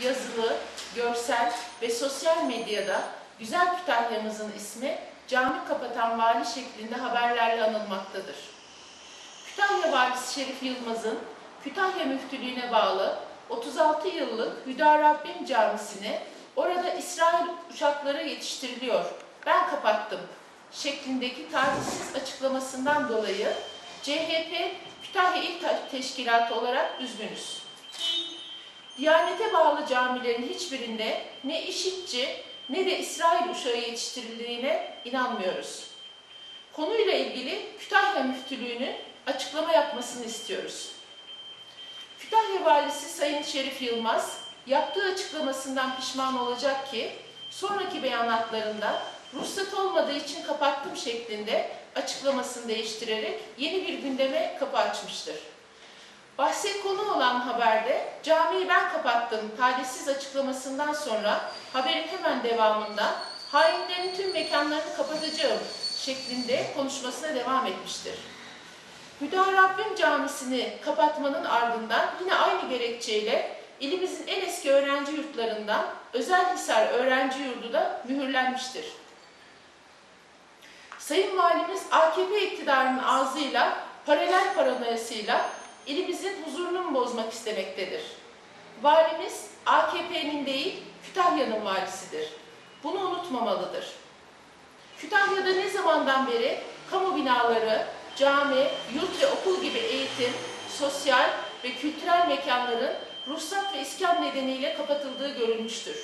yazılı, görsel ve sosyal medyada güzel Kütahya'mızın ismi cami kapatan vali şeklinde haberlerle anılmaktadır. Kütahya Valisi Şerif Yılmaz'ın Kütahya Müftülüğü'ne bağlı 36 yıllık Hüdarabbim Camisi'ni orada İsrail uçakları yetiştiriliyor, ben kapattım şeklindeki tarihsiz açıklamasından dolayı CHP Kütahya İl Teşkilatı olarak üzgünüz. Diyanete bağlı camilerin hiçbirinde ne işitçi ne de İsrail uşağı yetiştirildiğine inanmıyoruz. Konuyla ilgili Kütahya Müftülüğü'nün açıklama yapmasını istiyoruz. Kütahya Valisi Sayın Şerif Yılmaz yaptığı açıklamasından pişman olacak ki sonraki beyanatlarında ruhsat olmadığı için kapattım şeklinde açıklamasını değiştirerek yeni bir gündeme kapı açmıştır. Bahse konu olan haberde camiyi ben kapattım talihsiz açıklamasından sonra haberin hemen devamında hainlerin tüm mekanlarını kapatacağım şeklinde konuşmasına devam etmiştir. Hüdarabbim Camisi'ni kapatmanın ardından yine aynı gerekçeyle ilimizin en eski öğrenci yurtlarından Özelhisar Öğrenci Yurdu da mühürlenmiştir. Sayın Valimiz AKP iktidarının ağzıyla paralel paranoyasıyla ilimizin huzurunu bozmak istemektedir. Valimiz AKP'nin değil Kütahya'nın valisidir. Bunu unutmamalıdır. Kütahya'da ne zamandan beri kamu binaları, cami, yurt ve okul gibi eğitim, sosyal ve kültürel mekanların ruhsat ve iskan nedeniyle kapatıldığı görülmüştür.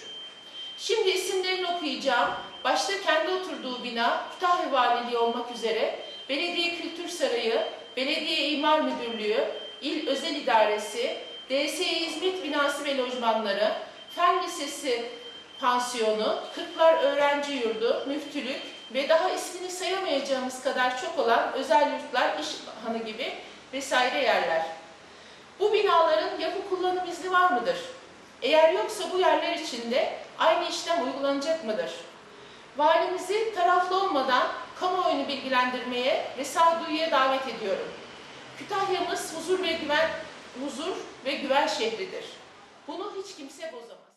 Şimdi isimlerini okuyacağım. Başta kendi oturduğu bina Kütahya Valiliği olmak üzere Belediye Kültür Sarayı, Belediye İmar Müdürlüğü, İl Özel İdaresi, DSİ Hizmet Binası ve Lojmanları, Fen Lisesi Pansiyonu, Kırklar Öğrenci Yurdu, Müftülük ve daha ismini sayamayacağımız kadar çok olan özel yurtlar, iş hanı gibi vesaire yerler. Bu binaların yapı kullanım izni var mıdır? Eğer yoksa bu yerler içinde aynı işlem uygulanacak mıdır? Valimizi taraflı olmadan kamuoyunu bilgilendirmeye ve sağduyuya davet ediyorum. Kütahya'mız huzur ve güven, huzur ve güven şehridir. Bunu hiç kimse bozamaz.